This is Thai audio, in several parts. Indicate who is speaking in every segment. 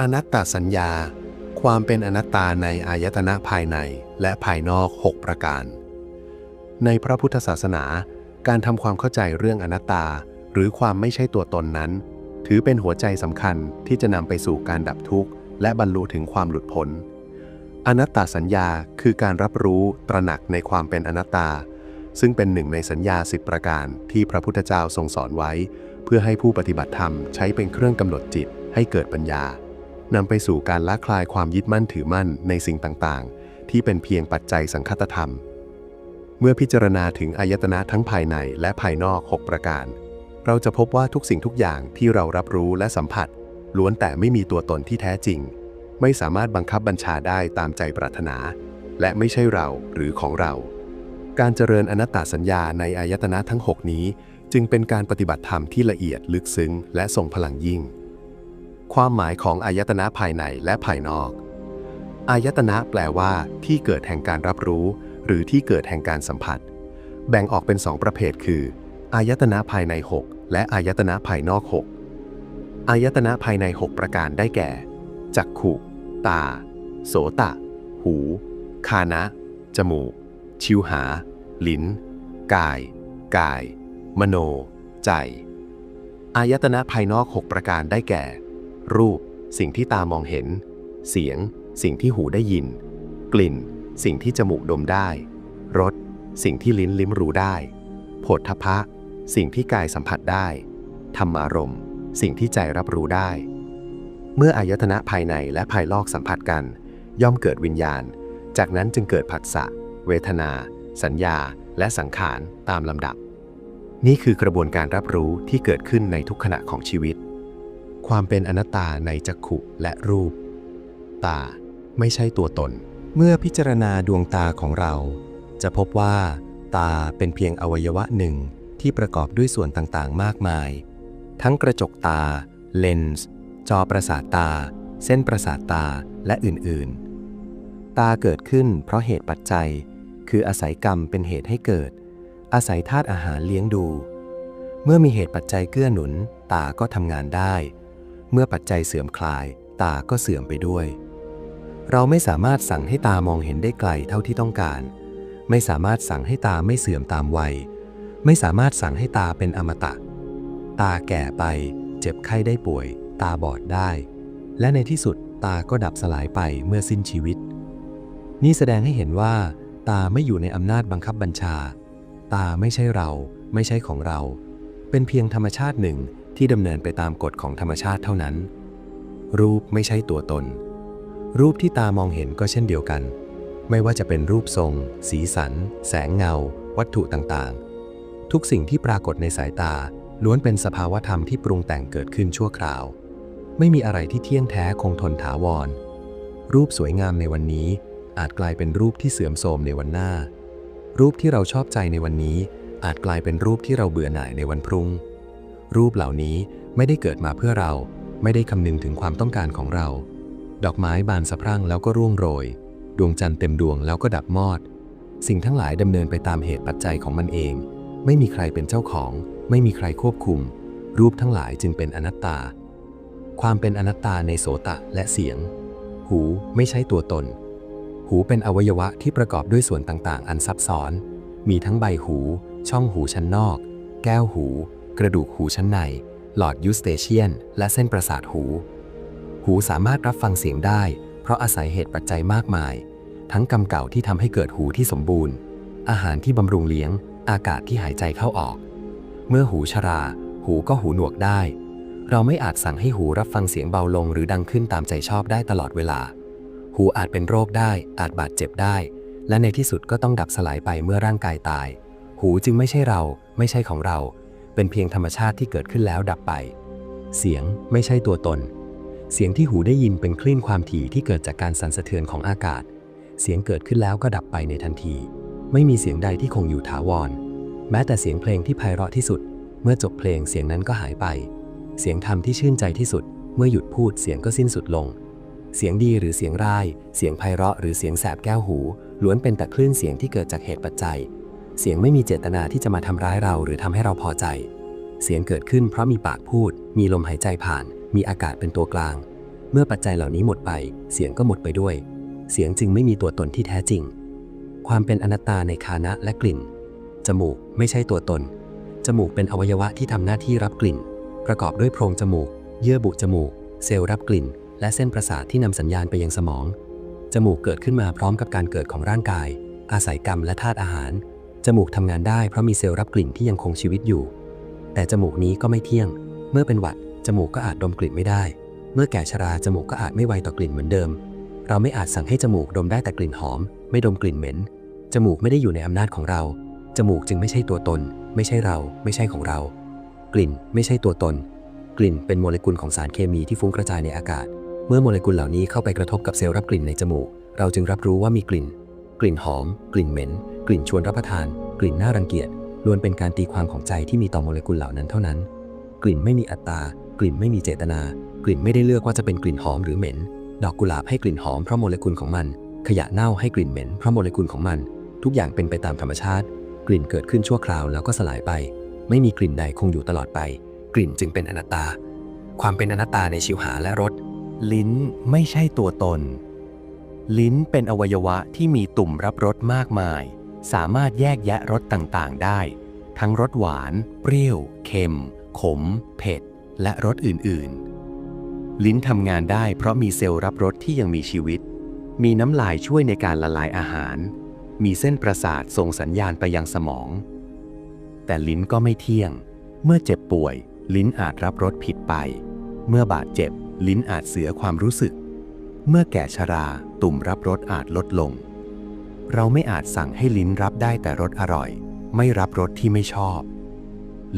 Speaker 1: อนัตตสัญญา ความเป็นอนัตตาในอายตนะภายในและภายนอก 6 ประการ ในพระพุทธศาสนา การทำความเข้าใจเรื่องอนัตตา หรือความไม่ใช่ตัวตนนั้น ถือเป็นหัวใจสำคัญที่จะนำไปสู่การดับทุกข์ และบรรลุถึงความหลุดพ้น อนัตตสัญญาคือการรับรู้ตระหนักในความเป็นอนัตตา ซึ่งเป็นหนึ่งในสัญญาสิบประการที่พระพุทธเจ้าทรงสอนไว้ เพื่อให้ผู้ปฏิบัติธรรมใช้เป็นเครื่องกำหนดจิตให้เกิดปัญญา นำไปสู่การละคลายความยึดมั่นถือมั่นในสิ่งต่างๆ ที่เป็นเพียงปัจจัยสังคตธรรม เมื่อพิจารณาถึงอายตนะทั้งภายในและภายนอก 6 ประการ เราจะพบว่าทุกสิ่งทุกอย่างที่เรารับรู้และสัมผัส ล้วนแต่ไม่มีตัวตนที่แท้จริง ไม่สามารถบังคับบัญชาได้ตามใจปรารถนา และไม่ใช่เราหรือของเรา การเจริญอนัตตสัญญาในอายตนะทั้ง 6 นี้ จึงเป็นการปฏิบัติธรรมที่ละเอียดลึกซึ้งและทรงพลังยิ่ง ความหมายของอายตนะภายในและภายนอก อายตนะแปลว่า ที่เกิดแห่งการรับรู้ หรือที่เกิดแห่งการสัมผัส แบ่งออกเป็นสองประเภทคือ อายตนะภายใน 6 และอายตนะภายนอก 6 อายตนะภายใน 6 ประการได้แก่ จักขุ ตา โสตะ หู คานะ จมูก ชิวหา ลิ้น กาย กาย มโน ใจ อายตนะภายนอก 6 ประการได้แก่ รูป สิ่งที่ตามองเห็น เสียง สิ่งที่หูได้ยิน กลิ่น สิ่งที่จมูกดมได้ รส สิ่งที่ลิ้นลิ้มรู้ได้ผฏฐพะ สิ่งที่กายสัมผัสได้ ธรรมารมสิ่งที่ใจรับรู้ได้ เมื่ออายตนะภายในและภายนอกสัมผัสกัน ย่อมเกิดวิญญาณ จากนั้นจึงเกิดผัสสะ เวทนา สัญญา และสังขารตามลำดับ นี่คือกระบวนการรับรู้ที่เกิดขึ้นในทุกขณะของชีวิต ความเป็นอนัตตาในจักขุและรูป ตาไม่ใช่ตัวตน เมื่อพิจารณาดวงตาของเรา จะพบว่า ตาเป็นเพียงอวัยวะหนึ่งที่ประกอบด้วยส่วนต่างๆ มากมาย ทั้งกระจกตา เลนส์ จอประสาทตา เส้นประสาทตาและอื่นๆ ตาเกิดขึ้นเพราะเหตุปัจจัย คืออาศัยกรรมเป็นเหตุให้เกิด อาศัยธาตุอาหารเลี้ยงดู เมื่อมีเหตุปัจจัยเกื้อหนุน ตาก็ทำงานได้ เมื่อปัจจัยเสื่อมคลาย ตาก็เสื่อมไปด้วย เราไม่สามารถสั่งให้ตามองเห็นได้ไกลเท่าที่ต้องการ ไม่สามารถสั่งให้ตาไม่เสื่อมตามวัย ไม่สามารถสั่งให้ตาเป็นอมตะ ตาแก่ไป เจ็บไข้ได้ป่วย ตาบอดได้ และในที่สุดตาก็ดับสลายไปเมื่อสิ้นชีวิต นี่แสดงให้เห็นว่า ตาไม่อยู่ในอำนาจบังคับบัญชา ตาไม่ใช่เรา ไม่ใช่ของเรา เป็นเพียงธรรมชาติหนึ่ง ที่ดำเนินไปตามกฎของธรรมชาติเท่านั้น รูปไม่ใช่ตัวตน รูปที่ตามองเห็นก็เช่นเดียวกัน ไม่ว่าจะเป็นรูปทรง สีสัน แสงเงา วัตถุต่างๆ ทุกสิ่งที่ปรากฏในสายตาล้วนเป็นสภาวะธรรมที่ปรุงแต่งเกิดขึ้นชั่วคราว ไม่มีอะไรที่เที่ยงแท้คงทนถาวร รูปสวยงามในวันนี้ อาจกลายเป็นรูปที่เสื่อมโทรมในวันหน้า รูปที่เราชอบใจในวันนี้ อาจกลายเป็นรูปที่เราเบื่อหน่ายในวันพรุ่ง รูปเหล่านี้ไม่ได้เกิดมาเพื่อเรา ไม่ได้คำนึงถึงความต้องการของเรา ดอกไม้บานสะพรั่งแล้วก็ร่วงโรย ดวงจันทร์เต็มดวงแล้วก็ดับมอด สิ่งทั้งหลายดำเนินไปตามเหตุปัจจัยของมันเอง ไม่มีใครเป็นเจ้าของ ไม่มีใครควบคุม รูปทั้งหลายจึงเป็นอนัตตา ความเป็นอนัตตาในโสตะและเสียง หูไม่ใช่ตัวตน หูเป็นอวัยวะที่ประกอบด้วยส่วนต่างๆ อันซับซ้อน มีทั้งใบหู ช่องหูชั้นนอก แก้วหู กระดูกหูชั้นใน หลอดยูสเตเชียน และเส้นประสาทหู หูสามารถรับฟังเสียงได้ เพราะอาศัยเหตุปัจจัยมากมาย ทั้งกรรมเก่าที่ทำให้เกิดหูที่สมบูรณ์ อาหารที่บำรุงเลี้ยง อากาศที่หายใจเข้าออก เมื่อหูชรา หูก็หูหนวกได้ เราไม่อาจสั่งให้หูรับฟังเสียงเบาลงหรือดังขึ้นตามใจชอบได้ตลอดเวลา หูอาจเป็นโรคได้ อาจบาดเจ็บได้ และในที่สุดก็ต้องดับสลายไปเมื่อร่างกายตาย หูจึงไม่ใช่เรา ไม่ใช่ของเรา เป็นเพียงธรรมชาติที่เกิดขึ้นแล้วดับไป เสียงไม่ใช่ตัวตน เสียงที่หูได้ยินเป็นคลื่นความถี่ที่เกิดจากการสั่นสะเทือนของอากาศ เสียงเกิดขึ้นแล้วก็ดับไปในทันที ไม่มีเสียงใดที่คงอยู่ถาวร แม้แต่เสียงเพลงที่ไพเราะที่สุด เมื่อจบเพลงเสียงนั้นก็หายไป เสียงธรรมที่ชื่นใจที่สุด เมื่อหยุดพูดเสียงก็สิ้นสุดลง เสียงดีหรือเสียงร้าย เสียงไพเราะหรือเสียงแสบแก้วหู ล้วนเป็นแต่คลื่นเสียงที่เกิดจากเหตุปัจจัย เสียงไม่มีเจตนาที่จะมาทำร้ายเราหรือทำให้เราพอใจ เสียงเกิดขึ้นเพราะมีปากพูด มีลมหายใจผ่าน มีอากาศเป็นตัวกลาง
Speaker 2: เมื่อปัจจัยเหล่านี้หมดไป เสียงก็หมดไปด้วย เสียงจึงไม่มีตัวตนที่แท้จริง ความเป็นอนัตตาในคานะและกลิ่น จมูกไม่ใช่ตัวตน จมูกเป็นอวัยวะที่ทำหน้าที่รับกลิ่น ประกอบด้วยโพรงจมูก เยื่อบุจมูก เซลล์รับกลิ่น และเส้นประสาทที่นำสัญญาณไปยังสมอง จมูกเกิดขึ้นมาพร้อมกับการเกิดของร่างกาย อาศัยกรรมและธาตุอาหาร จมูกทำงานได้เพราะมีเซลล์รับกลิ่นที่ยังคงชีวิตอยู่ แต่จมูกนี้ก็ไม่เที่ยง เมื่อเป็นหวัดจมูกก็อาจดมกลิ่นไม่ได้ เมื่อแก่ชราจมูกก็อาจไม่ไวต่อกลิ่นเหมือนเดิม เราไม่อาจสั่งให้จมูกดมได้แต่กลิ่นหอม ไม่ดมกลิ่นเหม็น จมูกไม่ได้อยู่ในอำนาจของเรา จมูกจึงไม่ใช่ตัวตน ไม่ใช่เรา ไม่ใช่ของเรา กลิ่นไม่ใช่ตัวตน กลิ่นเป็นโมเลกุลของสารเคมีที่ฟุ้งกระจายในอากาศ เมื่อโมเลกุลเหล่านี้เข้าไปกระทบกับเซลล์รับกลิ่นในจมูก เราจึงรับรู้ว่ามีกลิ่น กลิ่นหอม กลิ่นเหม็น กลิ่นชวนรับประทาน กลิ่นน่ารังเกียจล้วนเป็นการตีความของใจที่มีต่อโมเลกุลเหล่านั้นเท่านั้น กลิ่นไม่มีอัตตา กลิ่นไม่มีเจตนา กลิ่นไม่ได้เลือกว่าจะเป็นกลิ่นหอมหรือเหม็น ดอกกุหลาบให้กลิ่นหอมเพราะโมเลกุลของมัน ขยะเน่าให้กลิ่นเหม็นเพราะโมเลกุลของมัน ทุกอย่างเป็นไปตามธรรมชาติ กลิ่นเกิดขึ้นชั่วคราวแล้วก็สลายไป ไม่มีกลิ่นใดคงอยู่ตลอดไป กลิ่นจึงเป็นอนัตตา ความเป็นอนัตตาในชิวหาและรส
Speaker 1: ลิ้นไม่ใช่ตัวตน ลิ้นเป็นอวัยวะที่มีตุ่มรับรสมากมาย สามารถแยกแยะรสต่างๆ ได้ ทั้งรสหวาน เปรี้ยว เค็ม ขม เผ็ด และรสอื่นๆ ลิ้นทำงานได้เพราะมีเซลล์รับรสที่ยังมีชีวิต มีน้ำลายช่วยในการละลายอาหาร มีเส้นประสาทส่งสัญญาณไปยังสมอง แต่ลิ้นก็ไม่เที่ยง เมื่อเจ็บป่วย ลิ้นอาจรับรสผิดไป เมื่อบาดเจ็บ ลิ้นอาจเสียความรู้สึก เมื่อแก่ชรา ตุ่มรับรสอาจลดลง เราไม่อาจสั่งให้ลิ้นรับได้แต่รสอร่อย ไม่รับรสที่ไม่ชอบ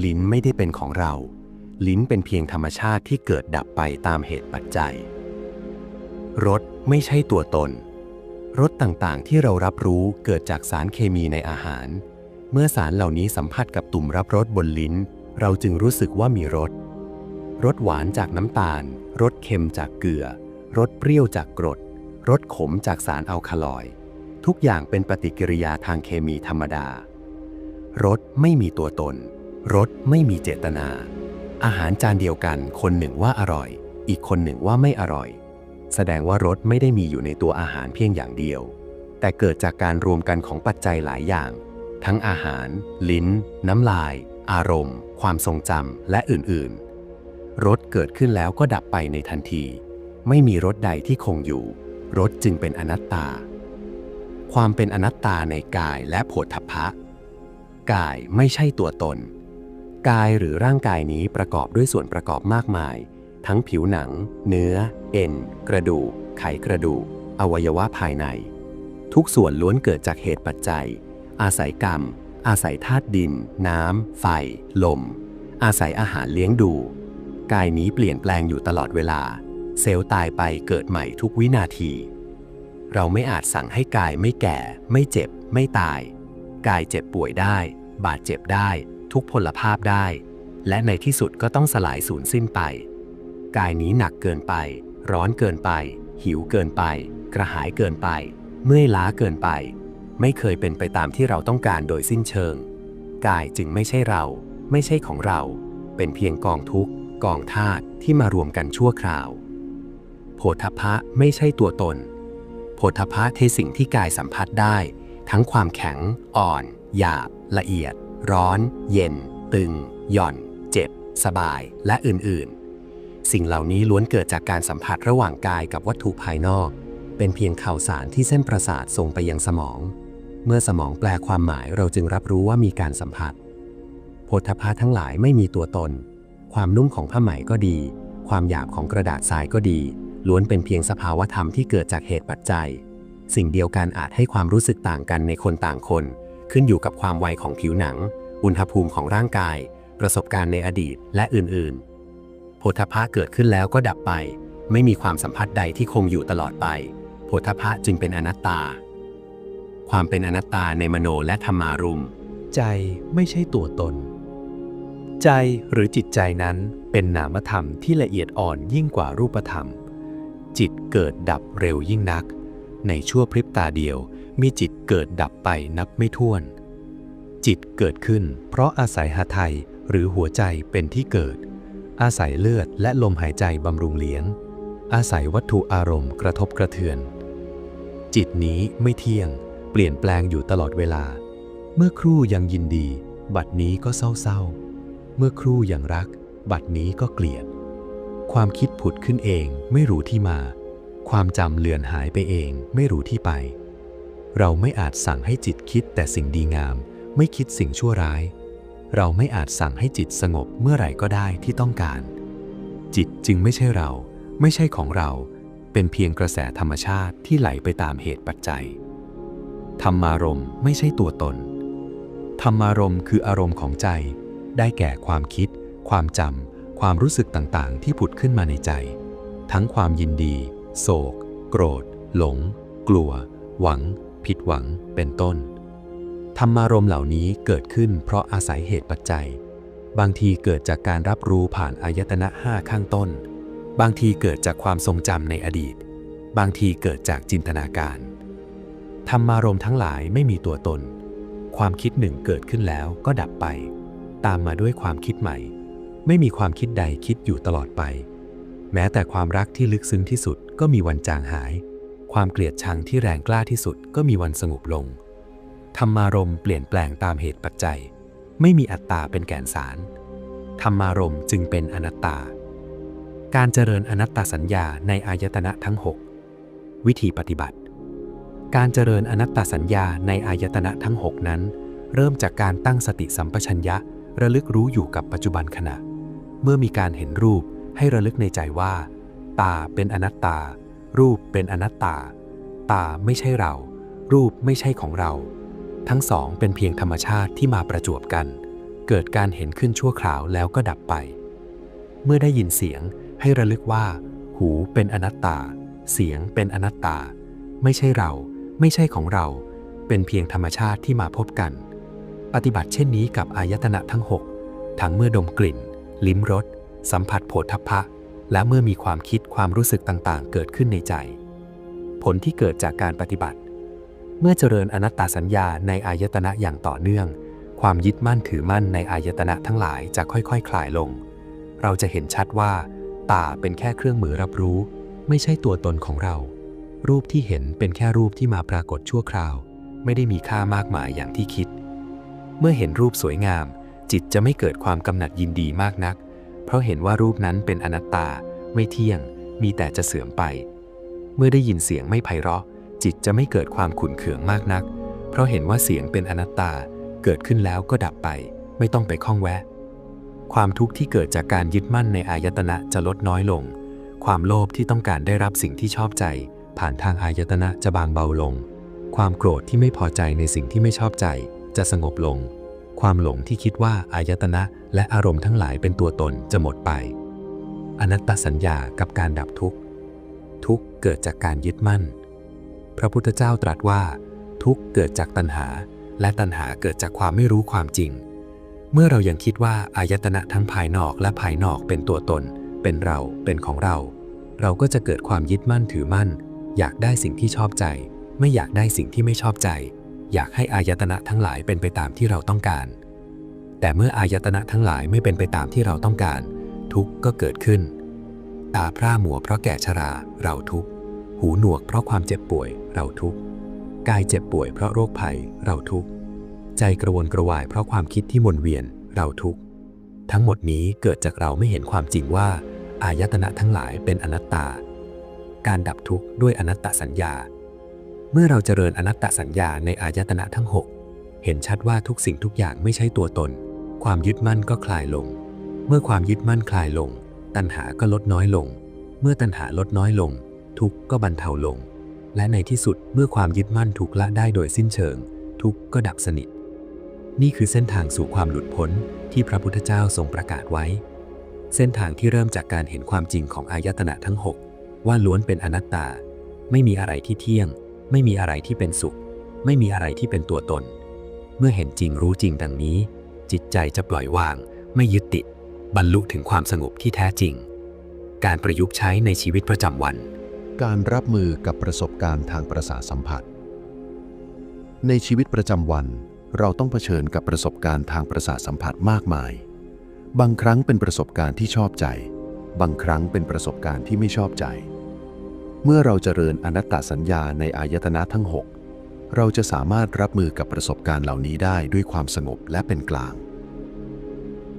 Speaker 1: ลิ้นไม่ได้เป็นของเรา ลิ้นเป็นเพียงธรรมชาติที่เกิดดับไปตามเหตุปัจจัย รสไม่ใช่ตัวตน รสต่างๆ ที่เรารับรู้เกิดจากสารเคมีในอาหาร เมื่อสารเหล่านี้สัมผัสกับตุ่มรับรสบนลิ้น เราจึงรู้สึกว่ามีรส รสหวานจากน้ำตาล รสเค็มจากเกลือ รสเปรี้ยวจากกรด รสขมจากสารอัลคาลอยด์ทุกอย่างเป็นปฏิกิริยาทางเคมีธรรมดา รสไม่มีตัวตน รสไม่มีเจตนา อาหารจานเดียวกันคนหนึ่งว่าอร่อย อีกคนหนึ่งว่าไม่อร่อย แสดงว่ารสไม่ได้มีอยู่ในตัวอาหารเพียงอย่างเดียว แต่เกิดจากการรวมกันของปัจจัยหลายอย่าง ทั้งอาหาร ลิ้น น้ำลาย อารมณ์ ความทรงจำและอื่นๆรสเกิดขึ้นแล้วก็ดับไปในทันที ไม่มีรสใดที่คงอยู่ รสจึงเป็นอนัตตา ความเป็นอนัตตาในกายและโผฏฐัพพะ กายไม่ใช่ตัวตน กายหรือร่างกายนี้ประกอบด้วยส่วนประกอบมากมาย ทั้งผิวหนัง เนื้อ เอ็น กระดูก ไขกระดูก อวัยวะภายใน ทุกส่วนล้วนเกิดจากเหตุปัจจัย อาศัยกรรม อาศัยธาตุดิน น้ำ ไฟ ลม อาศัยอาหารเลี้ยงดู กายนี้เปลี่ยนแปลงอยู่ตลอดเวลา เซลล์ตายไปเกิดใหม่ทุกวินาที เราไม่อาจสั่งให้กายไม่แก่ ไม่เจ็บ ไม่ตาย กายเจ็บป่วยได้ บาดเจ็บได้ ทุกพลภาพได้ และในที่สุดก็ต้องสลายสูญสิ้นไป กายนี้หนักเกินไป ร้อนเกินไป หิวเกินไป กระหายเกินไป เมื่อยล้าเกินไป ไม่เคยเป็นไปตามที่เราต้องการโดยสิ้นเชิง กายจึงไม่ใช่เรา ไม่ใช่ของเรา เป็นเพียงกองทุกข์ กองธาตุที่มารวมกันชั่วคราว โผฏฐัพะไม่ใช่ตัวตน โผฏฐัพะเทสิ่งที่กายสัมผัสได้ ทั้งความแข็ง อ่อน หยาบ ละเอียด ร้อน เย็น ตึง หย่อน เจ็บ สบาย และอื่น ๆ สิ่งเหล่านี้ล้วนเกิดจากการสัมผัสระหว่างกายกับวัตถุภายนอก เป็นเพียงข่าวสารที่เส้นประสาทส่งไปยังสมอง เมื่อสมองแปลความหมายเราจึงรับรู้ว่ามีการสัมผัส โพธพาทั้งหลายไม่มีตัวตน ความนุ่มของผ้าไหมก็ดี ความหยาบของกระดาษทรายก็ดี ล้วนเป็นเพียงสภาวธรรมที่เกิดจากเหตุปัจจัย สิ่งเดียวกันอาจให้ความรู้สึกต่างกันในคนต่างคน ขึ้นอยู่กับความไวของผิวหนัง อุณหภูมิของร่างกาย ประสบการณ์ในอดีตและอื่นๆโพธพะเกิดขึ้นแล้วก็ดับไป ไม่มีความสัมผัสใดที่คงอยู่ตลอดไปโพธพะจึงเป็นอนัตตา ความเป็นอนัตตาในมโนและธรรมารุม ใจไม่ใช่ตัวตน ใจหรือจิตใจนั้นเป็นนามธรรมที่ละเอียดอ่อนยิ่งกว่ารูปธรรม จิตเกิดดับเร็วยิ่งนัก ในชั่วพริบตาเดียวมีจิตเกิดดับไปนับไม่ถ้วน จิตเกิดขึ้น เพราะอาศัยหาไทยหรือหัวใจเป็นที่เกิด อาศัยเลือดและลมหายใจบำรุงเลี้ยง
Speaker 2: อาศัยวัตถุอารมณ์กระทบกระเทือน จิตนี้ไม่เที่ยง เปลี่ยนแปลงอยู่ตลอดเวลา เมื่อครู่ยังยินดี บัดนี้ก็เศร้าเศร้าๆเมื่อครู่ยังรัก บัดนี้ก็เกลียด ความคิดผุดขึ้นเองไม่รู้ที่มา ความจำเลือนหายไปเองไม่รู้ที่ไป เราไม่อาจสั่งให้จิตคิดแต่สิ่งดีงาม ไม่คิดสิ่งชั่วร้าย เราไม่อาจสั่งให้จิตสงบเมื่อไหร่ก็ได้ที่ต้องการ จิตจึงไม่ใช่เรา ไม่ใช่ของเรา เป็นเพียงกระแสธรรมชาติที่ไหลไปตามเหตุปัจจัย ธรรมารมณ์ไม่ใช่ตัวตน ธรรมารมณ์คืออารมณ์ของใจ ได้แก่ความคิด ความจำ ความรู้สึกต่างๆ ที่ผุดขึ้นมาในใจ ทั้งความยินดี โศก โกรธ หลง กลัว หวัง ผิดหวัง เป็นต้น ธรรมารมณ์เหล่านี้เกิดขึ้นเพราะอาศัยเหตุปัจจัย บางทีเกิดจากการรับรู้ผ่านอายตนะห้าข้างต้น บางทีเกิดจากความทรงจำในอดีต บางทีเกิดจากจินตนาการ ธรรมารมณ์ทั้งหลายไม่มีตัวตน ความคิดหนึ่งเกิดขึ้นแล้วก็ดับไป ตามมาด้วยความคิดใหม่ ไม่มีความคิดใดคิดอยู่ตลอดไป แม้แต่ความรักที่ลึกซึ้งที่สุดก็มีวันจางหาย ความเกลียดชังที่แรงกล้าที่สุดก็มีวันสงบลง ธรรมารมณ์เปลี่ยนแปลงตามเหตุปัจจัย ไม่มีอัตตาเป็นแก่นสาร ธรรมารมณ์จึงเป็นอนัตตา การเจริญอนัตตาสัญญาในอายตนะทั้ง 6 วิธีปฏิบัติ การเจริญอนัตตาสัญญาในอายตนะทั้ง 6 นั้น เริ่มจากการตั้งสติสัมปชัญญะระลึกรู้อยู่กับปัจจุบันขณะ เมื่อมีการเห็นรูปให้ระลึกในใจว่า ตาเป็นอนัตตา รูปเป็นอนัตตา ตาไม่ใช่เรา รูปไม่ใช่ของเรา ทั้งสองเป็นเพียงธรรมชาติที่มาประจวบกัน เกิดการเห็นขึ้นชั่วคราวแล้วก็ดับไป เมื่อได้ยินเสียงให้ระลึกว่า หูเป็นอนัตตา เสียงเป็นอนัตตา ไม่ใช่เรา ไม่ใช่ของเรา เป็นเพียงธรรมชาติที่มาพบกัน ปฏิบัติเช่นนี้กับอายตนะทั้ง 6 ทั้งเมื่อดมกลิ่น ลิ้มรสสัมผัสโผฏฐัพพะ และเมื่อมีความคิดความรู้สึกต่างๆ เกิดขึ้นในใจ ผลที่เกิดจากการปฏิบัติ เมื่อเจริญอนัตตาสัญญาในอายตนะอย่างต่อเนื่อง ความยึดมั่นถือมั่นในอายตนะทั้งหลายจะค่อยๆคลายลง เราจะเห็นชัดว่า ตาเป็นแค่เครื่องมือรับรู้ ไม่ใช่ตัวตนของเรา รูปที่เห็นเป็นแค่รูปที่มาปรากฏชั่วคราว ไม่ได้มีค่ามากมายอย่างที่คิด เมื่อเห็นรูปสวยงาม จิตจะไม่เกิดความกำหนัดยินดีมากนัก เพราะเห็นว่ารูปนั้นเป็นอนัตตา ไม่เที่ยง มีแต่จะเสื่อมไป เมื่อได้ยินเสียงไม่ไพเราะ จิตจะไม่เกิดความขุนเคืองมากนัก เพราะเห็นว่าเสียงเป็นอนัตตา เกิดขึ้นแล้วก็ดับไป ไม่ต้องไปข้องแวะ ความทุกข์ที่เกิดจากการยึดมั่นในอายตนะจะลดน้อยลง ความโลภที่ต้องการได้รับสิ่งที่ชอบใจ ผ่านทางอายตนะจะบางเบาลง ความโกรธที่ไม่พอใจในสิ่งที่ไม่ชอบใจจะสงบลง ความหลงที่คิดว่าอายตนะและอารมณ์ทั้งหลายเป็นตัวตนจะหมดไป อนัตตสัญญากับการดับทุกข์ ทุกข์เกิดจากการยึดมั่น พระพุทธเจ้าตรัสว่า ทุกข์เกิดจากตัณหา และตัณหาเกิดจากความไม่รู้ความจริง เมื่อเรายังคิดว่าอายตนะทั้งภายนอกและภายนอกเป็นตัวตน เป็นเราเป็นของเรา เราก็จะเกิดความยึดมั่นถือมั่น อยากได้สิ่งที่ชอบใจ ไม่อยากได้สิ่งที่ไม่ชอบใจ อยากให้อายตนะทั้งหลายเป็นไปตามที่เราต้องการ แต่เมื่ออายตนะทั้งหลายไม่เป็นไปตามที่เราต้องการ ทุกข์ก็เกิดขึ้น ตาพร่ามัวเพราะแก่ชราเราทุกข์หูหนวกเพราะความเจ็บป่วยเราทุกข์กายเจ็บป่วยเพราะโรคภัยเราทุกข์ใจกระวนกระวายเพราะความคิดที่วนเวียนเราทุกข์ทั้งหมดนี้เกิดจากเราไม่เห็นความจริงว่า อายตนะทั้งหลายเป็นอนัตตา การดับทุกข์ด้วยอนัตตสัญญา เมื่อเราเจริญอนัตตสัญญาในอายตนะทั้ง 6 เห็นชัดว่าทุกสิ่งทุกอย่างไม่ใช่ตัวตน ความยึดมั่นก็คลายลง เมื่อความยึดมั่นคลายลง ตัณหาก็ลดน้อยลง เมื่อตัณหาลดน้อยลง ทุกข์ก็บรรเทาลง และในที่สุดเมื่อความยึดมั่นถูกละได้โดยสิ้นเชิง ทุกข์ก็ดับสนิท นี่คือเส้นทางสู่ความหลุดพ้นที่พระพุทธเจ้าทรงประกาศไว้ เส้นทางที่เริ่มจากการเห็นความจริงของอายตนะทั้ง 6 ว่าล้วนเป็นอนัตตา ไม่มีอะไรที่เที่ยง ไม่มีอะไรที่เป็นสุข ไม่มีอะไรที่เป็นตัวตน เมื่อเห็นจริงรู้จริงดังนี้ จิตใจจะปล่อยวาง ไม่ยึดติด บรรลุถึงความสงบที่แท้จริง การประยุกต์ใช้ในชีวิตประจำวัน
Speaker 1: การรับมือกับประสบการณ์ทางประสาสัมผัส ในชีวิตประจำวัน เราต้องเผชิญกับประสบการณ์ทางประสาสัมผัสมากมาย บางครั้งเป็นประสบการณ์ที่ชอบใจ บางครั้งเป็นประสบการณ์ที่ไม่ชอบใจ เมื่อเราเจริญอนัตตสัญญาในอายตนะทั้ง 6 เราจะสามารถรับมือกับประสบการณ์เหล่านี้ได้ด้วยความสงบและเป็นกลาง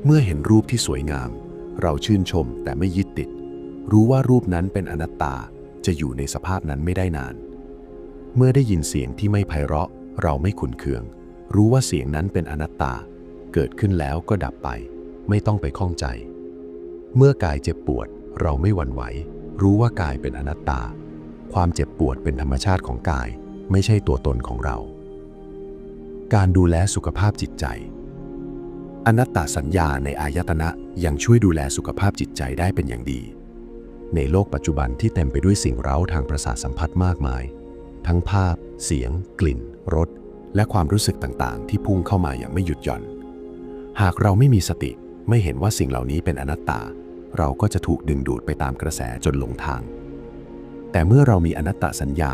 Speaker 1: เมื่อเห็นรูปที่สวยงาม เราชื่นชมแต่ไม่ยึดติด รู้ว่ารูปนั้นเป็นอนัตตาจะอยู่ในสภาพนั้นไม่ได้นาน เมื่อได้ยินเสียงที่ไม่ไพเราะ เราไม่ขุนเคือง รู้ว่าเสียงนั้นเป็นอนัตตา เกิดขึ้นแล้วก็ดับไป ไม่ต้องไปข้องใจ เมื่อกายเจ็บปวด เราไม่หวั่นไหว รู้ว่ากายเป็นอนัตตา ความเจ็บปวดเป็นธรรมชาติของกาย ไม่ใช่ตัวตนของเรา การดูแลสุขภาพจิตใจ อนัตตาสัญญาในอายตนะยังช่วยดูแลสุขภาพจิตใจได้เป็นอย่างดี ในโลกปัจจุบันที่เต็มไปด้วยสิ่งเร้าทางประสาทสัมผัสมากมาย ทั้งภาพ เสียง กลิ่น รส และความรู้สึกต่างๆ ที่พุ่งเข้ามาอย่างไม่หยุดหย่อน หากเราไม่มีสติไม่เห็นว่าสิ่งเหล่านี้เป็นอนัตตา เราก็จะถูกดึงดูดไปตามกระแสจนหลงทาง แต่เมื่อเรามีอนัตตสัญญา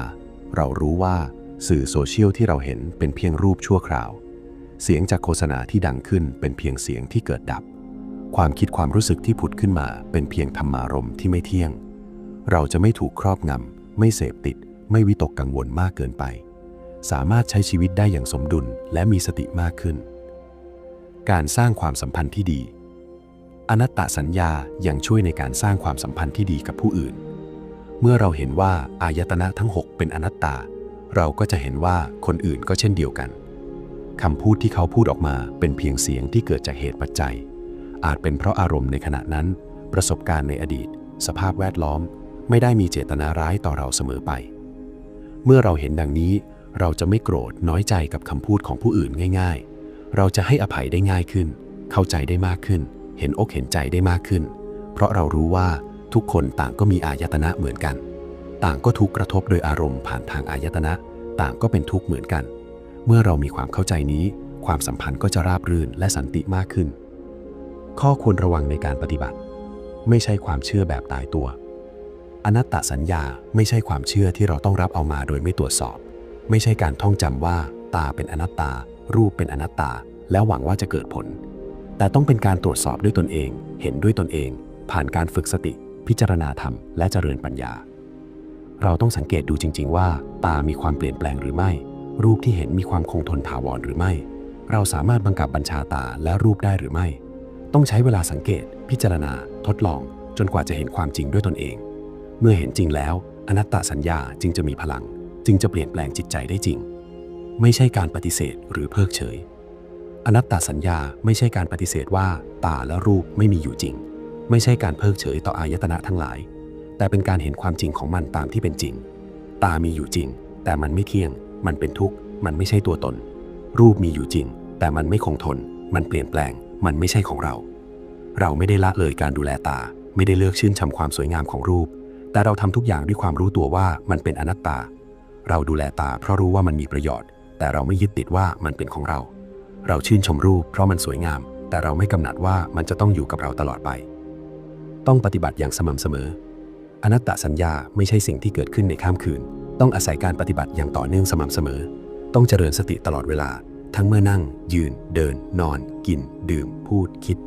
Speaker 1: เรารู้ว่าสื่อโซเชียลที่เราเห็นเป็นเพียงรูปชั่วคราว เสียงจากโฆษณาที่ดังขึ้นเป็นเพียงเสียงที่เกิดดับ ความคิดความรู้สึกที่ผุดขึ้นมาเป็นเพียงธรรมารมที่ไม่เที่ยง เราจะไม่ถูกครอบงำ ไม่เสพติด ไม่วิตกกังวลมากเกินไป สามารถใช้ชีวิตได้อย่างสมดุลและมีสติมากขึ้น การสร้างความสัมพันธ์ที่ดี อนัตตสัญญายังช่วยในการสร้างความสัมพันธ์ที่ดีกับผู้อื่น เมื่อเราเห็นว่าอายตนะทั้ง 6 เป็นอนัตตา เราก็จะเห็นว่าคนอื่นก็เช่นเดียวกันคำพูดที่เขาพูดออกมาเป็นเพียงเสียงที่เกิดจากเหตุปัจจัย อาจเป็นเพราะอารมณ์ในขณะนั้น ประสบการณ์ในอดีต สภาพแวดล้อม ไม่ได้มีเจตนาร้ายต่อเราเสมอไป เมื่อเราเห็นดังนี้ เราจะไม่โกรธน้อยใจกับคำพูดของผู้อื่นง่าย ๆ เราจะให้อภัยได้ง่ายขึ้น เข้าใจได้มากขึ้น เห็นอกเห็นใจได้มากขึ้น เพราะเรารู้ว่าทุกคนต่างก็มีอายตนะเหมือนกัน ต่างก็ถูกกระทบโดยอารมณ์ผ่านทางอายตนะ ต่างก็เป็นทุกข์เหมือนกัน เมื่อเรามีความเข้าใจนี้ ความสัมพันธ์ก็จะราบรื่นและสันติมากขึ้น ข้อควรระวังในการปฏิบัติ ไม่ใช่ความเชื่อแบบตายตัว อนัตตสัญญาไม่ใช่ความเชื่อที่เราต้องรับเอามาโดยไม่ตรวจสอบ ไม่ใช่การท่องจำว่า ตาเป็นอนัตตา รูปเป็นอนัตตา แล้วหวังว่าจะเกิดผล แต่ต้องเป็นการตรวจสอบด้วยตนเอง เห็นด้วยตนเอง ผ่านการฝึกสติ พิจารณาธรรม และเจริญปัญญา เราต้องสังเกตดูจริง ๆ ว่า ตามีความเปลี่ยนแปลงหรือไม่ รูปที่เห็นมีความคงทนถาวรหรือไม่ เราสามารถบังคับบัญชาตาและรูปได้หรือไม่ ต้องใช้เวลาสังเกต พิจารณา ทดลอง จนกว่าจะเห็นความจริงด้วยตนเอง เมื่อเห็นจริงแล้ว อนัตตสัญญาจึงจะมีพลัง จึงจะเปลี่ยนแปลงจิตใจได้จริง ไม่ใช่การปฏิเสธหรือเพิกเฉย อนัตตสัญญาไม่ใช่การปฏิเสธว่าตาและรูปไม่มีอยู่จริง ไม่ใช่การเพิกเฉยต่ออายตนะทั้งหลาย แต่เป็นการเห็นความจริงของมันตามที่เป็นจริง ตามีอยู่จริง แต่มันไม่เที่ยง มันเป็นทุกข์ มันไม่ใช่ตัวตน รูปมีอยู่จริง แต่มันไม่คงทน มันเปลี่ยนแปลง มันไม่ใช่ของเรา เราไม่ได้ละเลยการดูแลตา ไม่ได้เลือกชื่นชมความสวยงามของรูป แต่เราทำทุกอย่างด้วยความรู้ตัวว่ามันเป็นอนัตตา เราดูแลตาเพราะรู้ว่ามันมีประโยชน์ แต่เราไม่ยึดติดว่ามันเป็นของเรา เราชื่นชมรูปเพราะมันสวยงาม แต่เราไม่กำหนัดว่ามันจะต้องอยู่กับเราตลอดไป ต้องปฏิบัติอย่างสม่ำเสมอ อนัตตสัญญาไม่ใช่สิ่งที่เกิดขึ้นในข้ามคืน ต้องอาศัยการปฏิบัติอย่างต่อเนื่องสม่ำเสมอ ต้องเจริญสติตลอดเวลา ทั้งเมื่อนั่ง ยืน เดิน นอน กิน ดื่ม พูด คิด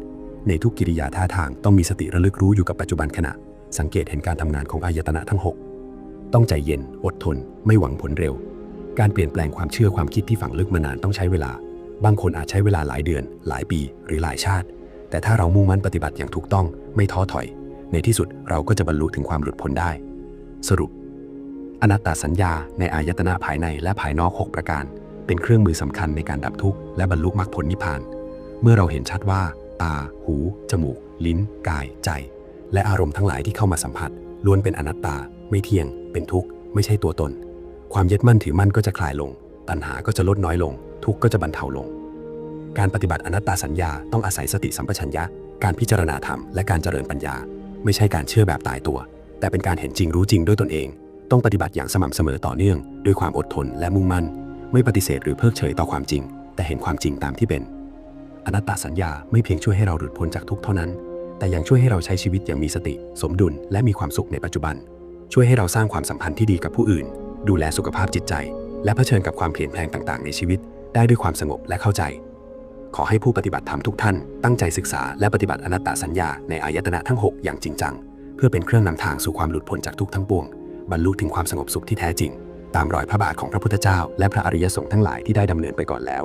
Speaker 1: ในทุกกิริยาท่าทางต้องมีสติระลึกรู้อยู่กับปัจจุบันขณะ สังเกตเห็นการทำงานของอายตนะทั้ง 6 ต้องใจเย็น อดทน ไม่หวังผลเร็ว การเปลี่ยนแปลงความเชื่อความคิดที่ฝังลึกมานานต้องใช้เวลา บางคนอาจใช้เวลาหลายเดือน หลายปีหรือหลายชาติ แต่ถ้าเรามุ่งมั่นปฏิบัติอย่างถูกต้องไม่ท้อถอย ในที่สุดเราก็จะบรรลุถึงความหลุดพ้นได้ สรุป อนัตตาสัญญาในอายตนะภายในและภายนอก 6 ประการ เป็นเครื่องมือสำคัญในการดับทุกข์และบรรลุมรรคผลนิพพาน เมื่อเราเห็นชัดว่า ตา หู จมูก ลิ้น กาย ใจ และอารมณ์ทั้งหลายที่เข้ามาสัมผัส ล้วนเป็นอนัตตา ไม่เที่ยง เป็นทุกข์ ไม่ใช่ตัวตน ความยึดมั่นถือมั่นก็จะคลายลง ตัณหาก็จะลดน้อยลง ทุกข์ก็จะบรรเทาลง การปฏิบัติอนัตตาสัญญาต้องอาศัยสติสัมปชัญญะ การพิจารณาธรรมและการเจริญปัญญา ไม่ใช่การเชื่อแบบตายตัว แต่เป็นการเห็นจริงรู้จริงด้วยตนเอง ต้องปฏิบัติอย่างสม่ำเสมอต่อเนื่อง ด้วยความอดทนและมุ่งมั่น ไม่ปฏิเสธหรือเพิกเฉยต่อความจริง แต่เห็นความจริงตามที่เป็น อนัตตาสัญญาไม่เพียงช่วยให้เราหลุดพ้นจากทุกข์เท่านั้น แต่ยังช่วยให้เราใช้ชีวิตอย่างมีสติ สมดุลและมีความสุขในปัจจุบัน ช่วยให้เราสร้างความสัมพันธ์ที่ดีกับผู้อื่น ดูแลสุขภาพจิตใจ และเผชิญกับความเปลี่ยนแปลงต่างๆ ในชีวิต ได้ด้วยความสงบและเข้าใจ ขอให้ผู้ปฏิบัติธรรมทุกท่าน ตั้งใจศึกษาและปฏิบัติอนัตตสัญญาในอายตนะทั้ง 6 อย่างจริงจัง เพื่อเป็นเครื่องนำทางสู่ความหลุดพ้นจากทุกข์ทั้งปวง
Speaker 2: บรรลุถึงความสงบสุขที่แท้จริง ตามรอยพระบาทของพระพุทธเจ้า และพระอริยสงฆ์ทั้งหลายที่ได้ดำเนินไปก่อนแล้ว